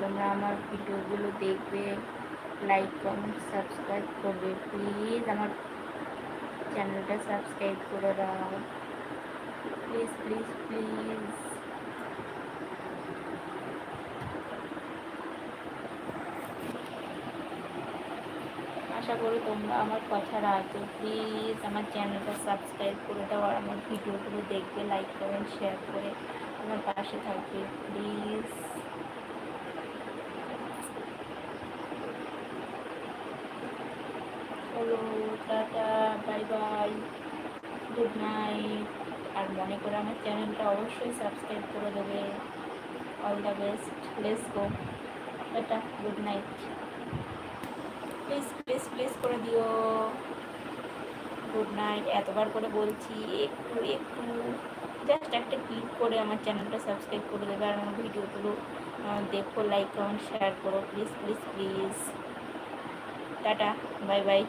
তোমরা আমার ভিডিওগুলো দেখবে লাইক কমেন্ট সাবস্ক্রাইব করবে। প্লিজ আমার চ্যানেলটা সাবস্ক্রাইব করে দাও। প্লিজ প্লিজ প্লিজ আশা করি তোমরা আমার কথা রাখবে প্লিজ আমার চ্যানেলটা সাবস্ক্রাইব করে দাও আর আমার ভিডিওগুলো দেখবে লাইক কমেন্ট শেয়ার করে আমার পাশে থাকবে। Please hello tata, bye bye, good night. আর মনে করে আমার চ্যানেলটা অবশ্যই সাবস্ক্রাইব করে দেবে। All the best let's go tata, good night. Please please please করে দিও। গুড নাইট এতবার করে বলছি, একটু একটু। জাস্ট একটা ক্লিক করে আমার চ্যানেলটা সাবস্ক্রাইব করে দেবে আর আমার ভিডিওগুলো দেখো লাইক কমেন্ট শেয়ার করো। Please please please tata, bye bye.